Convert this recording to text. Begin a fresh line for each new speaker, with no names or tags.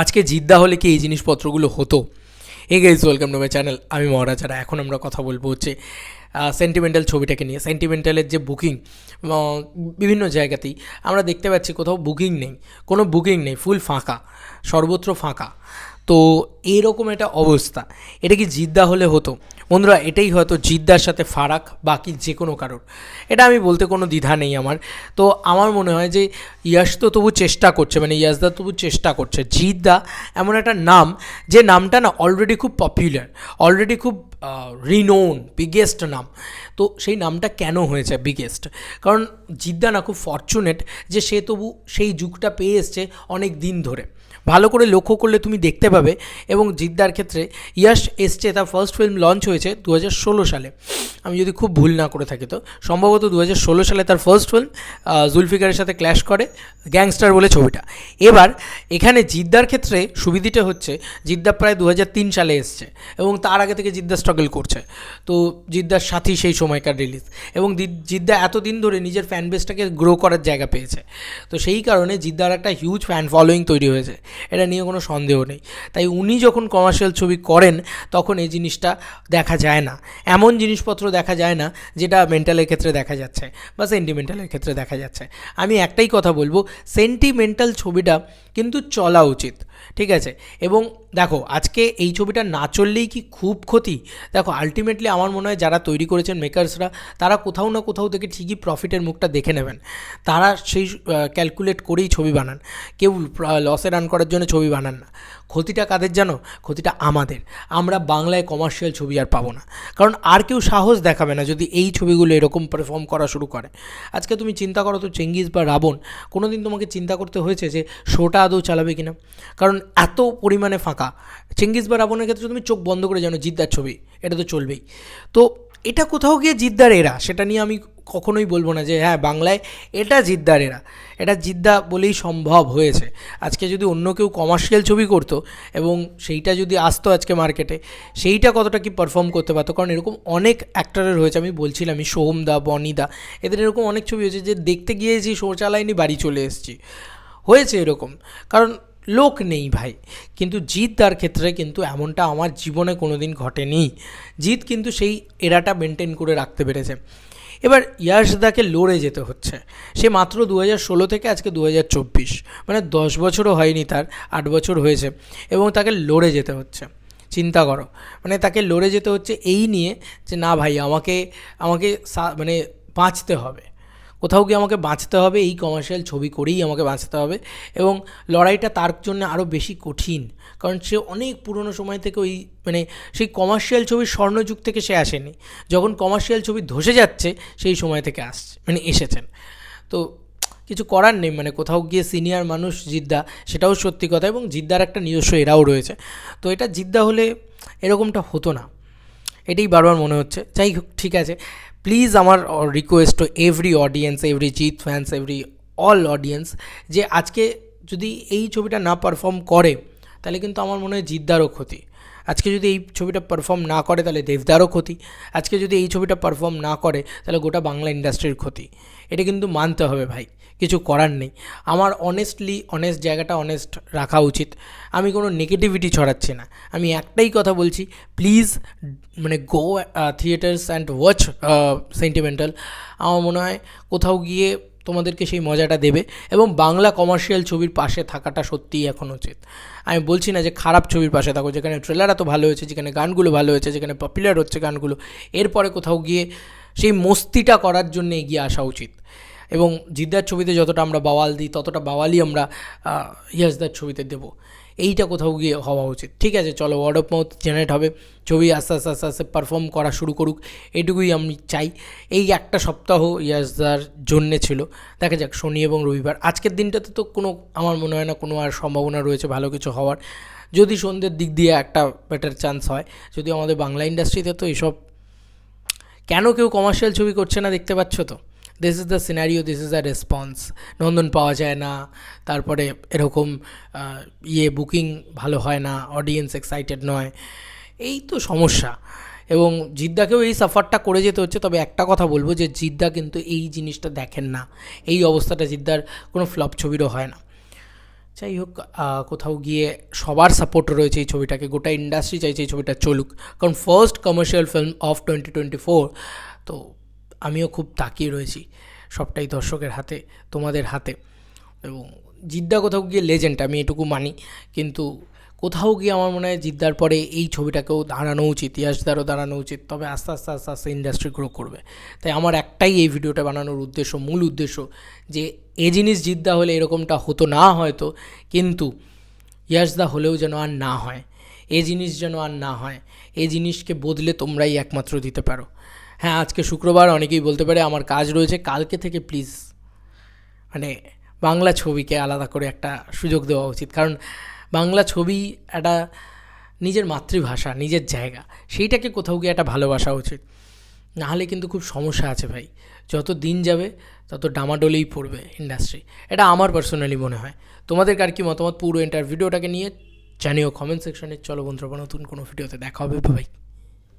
আজকে জিদ্দা হলে কি এই জিনিসপত্রগুলো হতো? এই guys welcome to my channel আমি মহারাজ, আর এখন আমরা কথা বলব হচ্ছে সেন্টিমেন্টাল ছবিটাকে নিয়ে। সেন্টিমেন্টালের যে বুকিং বিভিন্ন জায়গাতেই আমরা দেখতে পাচ্ছি কোথাও বুকিং নেই। কোনো বুকিং নেই ফুল ফাঁকা, সর্বত্র ফাঁকা। তো এইরকম একটা অবস্থা। এটা কি জিদ্দা হলে হতো? বন্ধুরা, এটাই হয়তো জিদ্দার সাথে ফারাক, বাকি যে কোনো কারোর। এটা আমি বলতে কোনো দ্বিধা নেই আমার। তো আমার মনে হয় যে ইয়াশ তো তবু চেষ্টা করছে মানে ইয়াসদা তবু চেষ্টা করছে। জিদ্দা এমন একটা নাম, যে নামটা না অলরেডি খুব পপুলার অলরেডি খুব রিনোন বিগেস্ট নাম। তো সেই নামটা কেন হয়েছে বিগেস্ট কারণ জিদ্দা না খুব ফর্চুনেট যে সে তবু সেই যুগটা পেয়ে এসছে অনেক দিন ধরে। ভালো করে লক্ষ্য করলে তুমি দেখতে পাবে। এবং জিদ্দার ক্ষেত্রে ইয়াশ এসছে, তার ফার্স্ট ফিল্ম লঞ্চ হয়েছে দু হাজার ষোলো সালে। আমি যদি খুব ভুল না করে থাকি তো। সম্ভবত দু হাজার ষোলো সালে তার ফার্স্ট ফিল্ম জুলফিকারের সাথে ক্ল্যাশ করে গ্যাংস্টার বলে ছবিটা। এবার এখানে জিদ্দার ক্ষেত্রে সুবিধিটা হচ্ছে, জিদ্দা প্রায় দু হাজার তিন সালে এসছে এবং তার আগে থেকে জিদ্দা স্ট্রাগল করছে। তো জিদ্দার সাথী সেই সময়কার রিলিজ এবং জিদ্দা এতদিন ধরে নিজের ফ্যান বেসটাকে গ্রো করার জায়গা পেয়েছে। তো সেই কারণে জিদ্দার একটা হিউজ ফ্যান ফলোয়িং তৈরি হয়েছে। এটা নিয়ে কোনো সন্দেহ নেই। তাই উনি যখন কমার্শিয়াল ছবি করেন, তখন এই জিনিসটা দেখা যায় না। এমন জিনিসপত্র দেখা যায় না, যেটা মেন্টালের ক্ষেত্রে দেখা যাচ্ছে বা সেন্টিমেন্টালের ক্ষেত্রে দেখা যাচ্ছে। আমি একটাই কথা বলব সেন্টিমেন্টাল ছবিটা কিন্তু চলা উচিত, ঠিক আছে? এবং দেখো, আজকে এই ছবিটা না চললেই কি খুব ক্ষতি? দেখো আলটিমেটলি আমার মনে হয় যারা তৈরি করেছেন মেকার্সরা তারা কোথাও না কোথাও থেকে ঠিকই প্রফিটের মুখটা দেখে নেবেন। তারা সেই ক্যালকুলেট করেই ছবি বানান। কেউ লসে রান করার জন্য ছবি বানান না। ক্ষতিটা কাদের জানো? ক্ষতিটা আমাদের। আমরা বাংলায় কমার্শিয়াল ছবি আর পাবো না। কারণ আর কেউ সাহস দেখাবে না যদি এই ছবিগুলো এরকম পারফর্ম করা শুরু করে। আজকে তুমি চিন্তা করো তো চেঙ্গিস বা রাবণ কোনো দিন তোমাকে চিন্তা করতে হয়েছে যে শোটা আদৌ চালাবে কিনা? কারণ এত পরিমাণে ফাঁকা। চেঙ্গিস বা রাবণের ক্ষেত্রে তুমি চোখ বন্ধ করে জানো জিদ্দার ছবি, এটা তো চলবেই। তো এটা কোথাও গিয়ে জিদ্দার এরা, সেটা নিয়ে আমি কখনোই বলব না যে হ্যাঁ বাংলায় এটা জিদ্দার এরা এটা জিদ্দা বলেই সম্ভব হয়েছে। আজকে যদি অন্য কেউ কমার্শিয়াল ছবি করতো এবং সেইটা যদি আসতো আজকে মার্কেটে সেইটা কতটা কি পারফর্ম করতে পারতো? কারণ এরকম অনেক অ্যাক্টারের হয়েছে, আমি বলছিলামই সোহম দা, বনি দা, এদের এরকম অনেক ছবি হয়েছে যে, দেখতে গিয়েছি শো চালাইনি বাড়ি চলে এসেছি। হয়েছে এরকম। কারণ লোক নেই ভাই। কিন্তু জিৎ তার ক্ষেত্রে কিন্তু এমনটা আমার জীবনে কোনো দিন ঘটেনি। জিৎ কিন্তু সেই এরাটা মেনটেন করে রাখতে পেরেছে। এবার ইয়াশদাকে লড়ে যেতে হচ্ছে। সে মাত্র দু ষোলো থেকে আজকে দু চব্বিশ মানে দশ বছরও হয়নি তার, আট বছর হয়েছে এবং তাকে লড়ে যেতে হচ্ছে। চিন্তা করো মানে তাকে লড়ে যেতে হচ্ছে এই নিয়ে যে না ভাই, আমাকে আমাকে মানে বাঁচতে হবে। কোথাও গিয়ে আমাকে বাঁচতে হবে, এই কমার্শিয়াল ছবি করেই আমাকে বাঁচতে হবে এবং লড়াইটা তার জন্য আরও বেশি কঠিন। কারণ সে অনেক পুরনো সময় থেকে ওই মানে সেই কমার্শিয়াল ছবির স্বর্ণযুগ থেকে সে আসেনি। যখন কমার্শিয়াল ছবি ধসে যাচ্ছে, সেই সময় থেকে আসছে মানে এসেছেন। তো কিছু করার নেই মানে কোথাও গিয়ে সিনিয়র মানুষ জিদ্দা, সেটাও সত্যি কথা এবং জিদ্দার একটা নিজস্ব এরাও রয়েছে। তো এটা জিদ্দা হলে এরকমটা হতো না। এটাই বারবার মনে হচ্ছে। যাই হোক, ঠিক আছে। প্লিজ আমার request to every audience every Jeet fans every all audience যে আজকে যদি এই ছবিটা না পারফর্ম করে, তাহলে কিন্তু আমার মনে হয় জিদ্দারও ক্ষতি। আজকে যদি এই ছবিটা পারফর্ম না করে, তাহলে দেবদারও ক্ষতি। আজকে যদি এই ছবিটা পারফর্ম না করে, তাহলে গোটা বাংলা ইন্ডাস্ট্রির ক্ষতি। এটা কিন্তু মানতে হবে ভাই। কিছু করার নেই। আমার অনেস্টলি অনেস্ট জায়গাটা অনেস্ট রাখা উচিত। আমি কোনো নেগেটিভিটি ছড়াচ্ছি না। আমি একটাই কথা বলছি প্লিজ মানে go theatres and watch sentimental আমার মনে হয় কোথাও গিয়ে তোমাদেরকে সেই মজাটা দেবে এবং বাংলা কমার্শিয়াল ছবির পাশে থাকাটা সত্যিই এখন উচিত। আমি বলছি না যে খারাপ ছবির পাশে থাকো, যেখানে ট্রেলার এত ভালো হয়েছে, যেখানে গানগুলো ভালো হয়েছে, যেখানে পপুলার হচ্ছে গানগুলো। এরপরে কোথাও গিয়ে সেই মস্তিটা করার জন্য এগিয়ে আসা উচিত। এবং জিদ্দার ছবিতে যতটা আমরা বাওয়াল দিই, ততটা বাওয়ালই আমরা ইয়াসদার ছবিতে দেবো। এইটা কোথাও গিয়ে হওয়া উচিত। ঠিক আছে, চলো ওয়ার্ড অফ মাউথ জেনারেট হবে। ছবি আস্তে আস্তে আস্তে আস্তে পারফর্ম করা শুরু করুক। এইটুকুই আমি চাই। এই একটা সপ্তাহ ইয়াসদার জন্যে ছিল। দেখা যাক, শনি এবং রবিবার। আজকের দিনটাতে তো কোনো, আমার মনে হয় না, কোনো আর সম্ভাবনা রয়েছে ভালো কিছু হওয়ার। যদি সন্ধ্যের দিক দিয়ে একটা বেটার চান্স হয়, যদি আমাদের বাংলা ইন্ডাস্ট্রিতে তো এসব, কেন কেউ কমার্শিয়াল ছবি করছে না দেখতে পাচ্ছ তো? This is the scenario this is the response Nandan পাওয়া যায় না। তারপরে এরকম ইয়ে বুকিং ভালো হয় না অডিয়েন্স এক্সাইটেড নয়। এই তো সমস্যা। এবং জিদ্দাকেও এই সাফারটা করে যেতে হচ্ছে। তবে একটা কথা বলব যে জিদ্দা কিন্তু এই জিনিসটা দেখেন না। এই অবস্থাটা জিদ্দার কোনো ফ্লপ ছবিরও হয় না। যাই হোক কোথাও গিয়ে সবার সাপোর্ট রয়েছে এই ছবিটাকে। গোটা ইন্ডাস্ট্রি চাইছে এই ছবিটা চলুক। কারণ first commercial film of twenty twenty four তো আমিও খুব তাকিয়ে রয়েছি সবটাই দর্শকের হাতে, তোমাদের হাতে। এবং জিদ্দা কোথাও গিয়ে লেজেন্ড আমি এটুকু মানি। কিন্তু কোথাও গিয়ে আমার মনে হয় জিদ্দার পরে এই ছবিটাকেও দাঁড়ানো উচিত ইয়াসদারও দাঁড়ানো উচিত। তবে আস্তে আস্তে আস্তে আস্তে ইন্ডাস্ট্রি গ্রো করবে। তাই আমার একটাই এই ভিডিওটা বানানোর উদ্দেশ্য, মূল উদ্দেশ্য যে এ জিনিস জিদ্দা হলে এরকমটা হতো না হয়তো, কিন্তু ইয়াসদা হলেও যেন আর না হয়। এ জিনিস যেন আর না হয়। এ জিনিসকে বদলে তোমরাই একমাত্র দিতে পারো। হ্যাঁ আজকে শুক্রবার, অনেকেই বলতে পারে আমার কাজ রয়েছে, কালকে থেকে প্লিজ মানে বাংলা ছবিকে আলাদা করে একটা সুযোগ দেওয়া উচিত। কারণ বাংলা ছবি একটা নিজের মাতৃভাষা, নিজের জায়গা, সেইটাকে কোথাও গিয়ে একটা ভালোবাসা উচিত। নাহলে কিন্তু খুব সমস্যা আছে ভাই। যত দিন যাবে, তত ডামাডোলেই পড়বে ইন্ডাস্ট্রি এটা আমার পার্সোনালি মনে হয়। তোমাদের কার কি মতামত? পুরো এন্টার ভিডিওটাকে নিয়ে জানিও কমেন্ট সেকশনে চলো বন্ধুরা, নতুন কোনো ভিডিওতে দেখা হবে। ভাই